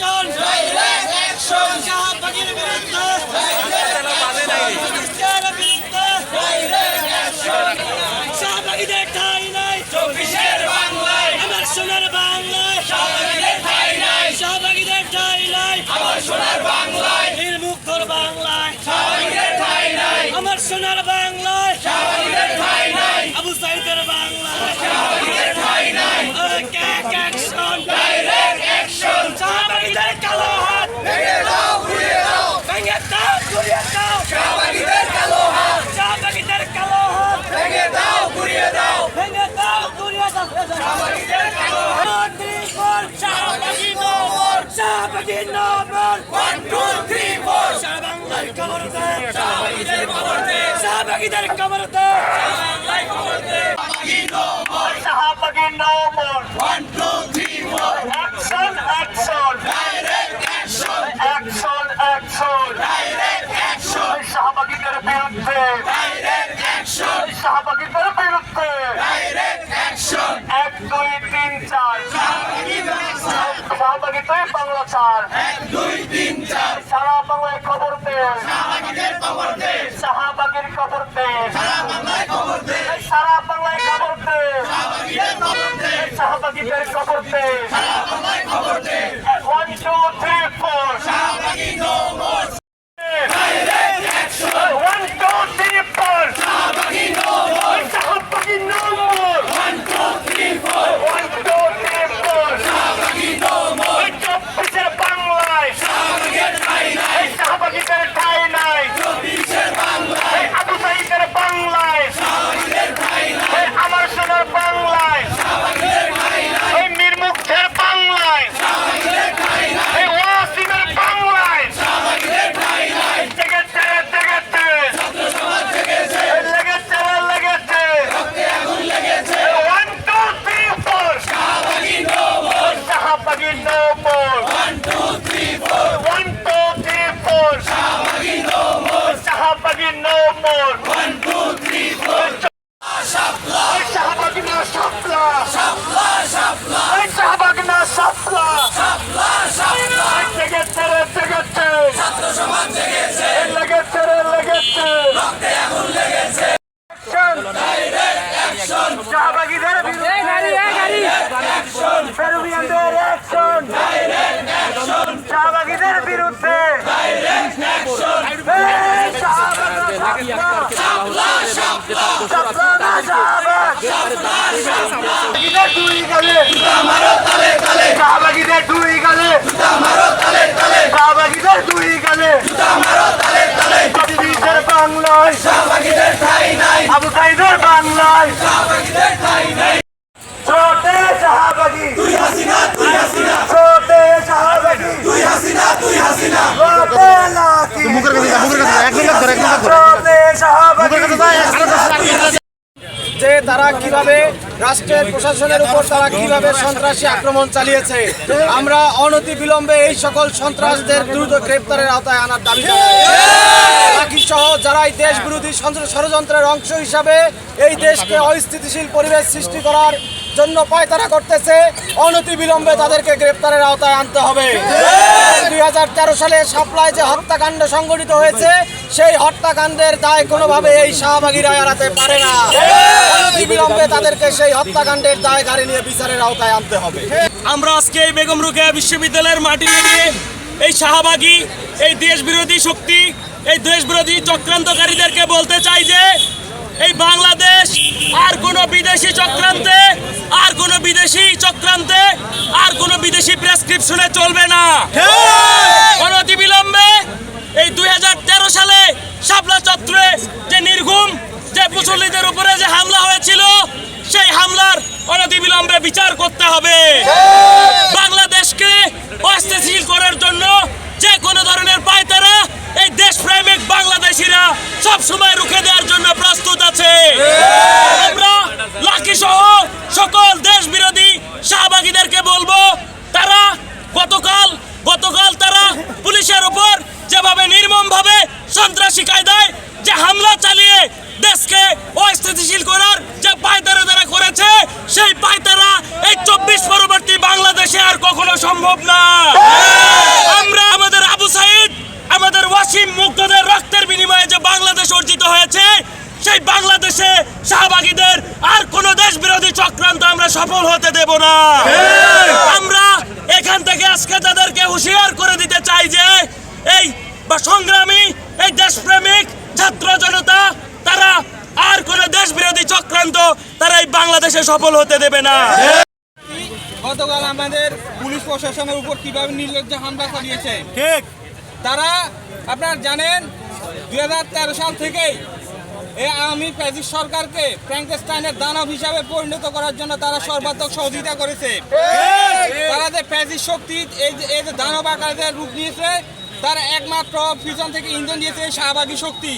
Action direct action শাহবাগের বিরুদ্ধে শাহবাগীদের ঠাই নাই চব্বিশের বাংলায় আমার সোনার বাংলায় শাহবাগীদের ঠাই নাই শাহবাগীদের ঠাই নাই আমার সোনার বাংলায় নির্মুক্তর বাংলায় শাহবাগীদের ঠাই নাই আমার সোনার বাংলায় ঘুরিয়ে দাও শাহবাগীদের কালো হাত শাহবাগীদের কালো হাত ভেঙে দাও ঘুরিয়ে দাও ভেঙে দাও ঘুরিয়ে দাও শাহবাগীদের কালো হাত শাহবাগী no more শাহবাগী no more one two three four শাহবাংলার খবর দে শাহবাগীদের খবর দে শাহবাগীদের খবর দে শাহবাংলার খবর দে শাহবাগী no more one two three four action action action action শাহবাগীদের বিরুদ্ধে শাহবাগীদের বিরুদ্ধে এক, দুই, তিন, চার। শাহবাগী তুই বাংলা চার। সারা বাংলায় খবর দে। শাহবাগীর খবর দে। সারা বাংলায় খবর দে। শাহবাগীদের খবর শাহবাগীদের শাহবাগীদের বিরুদ্ধে। শাহবাগীদের দুই গালে। শাহবাগীদের দুই গালে শাহবাগীদের দুই গালে চব্বিশের বাংলায় আবু সাইদের বাংলায় ছোটে শাহবাগী ছোটে শাহবাগী ছোটে লাকি মুখের কাছে যা, মুখের কাছে যা, এক মিনিট ধরে, এক মিনিট ধরে। ছোটে শাহবাগী মুখের কাছে যা, এক মিনিট ধরে। যে তারা কীভাবে রাষ্ট্রের প্রশাসনের উপর তারা কীভাবে সন্ত্রাসী আক্রমণ চালিয়েছে? আমরা অনতি বিলম্বে এই সকল সন্ত্রাসদের দ্রুত গ্রেপ্তারের আওতায় আনার দাবি সহ যারা দেশ বিরোধী ষড়যন্ত্রের অংশ হিসাবে এই দেশকে অস্থিতিশীল পরিবেশ সৃষ্টি করার জন্য পায়তারা করতেছে। অনতি বিলম্বে তাদেরকে গ্রেপ্তারের আওতায় আনতে হবে। দুই সালে সাপ্লায় যে হত্যাকাণ্ড সংঘটিত হয়েছে সেই হত্যাকাণ্ডের দায় কোনোভাবে এই শাহবাগীরা এড়াতে পারে না। অনতি বিলম্বে তাদেরকে সেই হত্যাকাণ্ডের দায় গাড়ি নিয়ে বিচারের আওতায় আনতে হবে। আমরা আজকে এই বেগম রুকেয়া বিশ্ববিদ্যালয়ের মাটি নিয়ে এই শাহবাগী এই দেশ বিরোধী শক্তি এই দেশ বিরোধী চক্রান্তকারীদেরকে বলতে চাই যে এই বাংলাদেশ আর কোনো বিদেশি চক্রান্তে আর কোনো বিদেশি চক্রান্তে আর কোনো বিদেশি প্রেসক্রিপশনে চলবে না। অনতিবিলম্বে এই দুই সালে শাপলা চত্বরে যে নির্ঘুম যে মুসল্লিদের উপরে যে হামলা হয়েছিল সেই হামলার অনতিবিলম্বে বিচার করতে হবে। বাংলাদেশকে অস্থিতিশীল করার জন্য যে কোনো ধরনের পায়তারা এই দেশপ্রেমিক বাংলাদেশিরা সব সময় রুখে আছে। আমরা লাকি সহ সকল দেশ বিরোধী শাহবাগীদেরকে বলব, তারা গতকাল গতকাল তারা পুলিশের উপর যেভাবে নির্মম ভাবে সন্ত্রাসী কায়দায় যে হামলা চালিয়ে দেশকে অস্থিতিশীল করার যে পায়তারা তারা করেছে, সেই পায়তারা এই চব্বিশ পরবর্তী বাংলাদেশে আর কখনো সম্ভব না। আমরা আমাদের আবু সাইদ, আমাদের ওয়াসিম মুগ্ধদের রক্তের বিনিময়ে যে বাংলাদেশ অর্জিত হয়েছে সেই বাংলাদেশে শাহবাগীদের আর কোন দেশ বিরোধী চক্রান্ত আমরা সফল হতে দেব না। আমরা এখান থেকে আজকে তাদেরকে হুঁশিয়ার করে দিতে চাই যে এই বা সংগ্রামী এই দেশপ্রেমিক ছাত্র জনতা তারা আর কোন দেশ বিরোধী চক্রান্ত তারা এই বাংলাদেশে সফল হতে দেবে না। গতকাল আমাদের পুলিশ প্রশাসনের উপর কীভাবে নির্লজ্জ হামলা চালিয়েছে? ঠিক। তারা আপনার জানেন দুই হাজার তেরো সাল থেকেই এই আওয়ামী প্যাজিক সরকারকে ফ্র্যাঙ্কেস্টাইনের দানব হিসাবে পরিণত করার জন্য তারা সর্বাত্মক সহযোগিতা করেছে। তারা যে প্যাজিস শক্তি, এই যে এই যে দানব আকারে রূপ নিয়েছে, তার একমাত্র ফিউশন থেকে ইন্ধন দিয়েছে শাহবাগী শক্তি।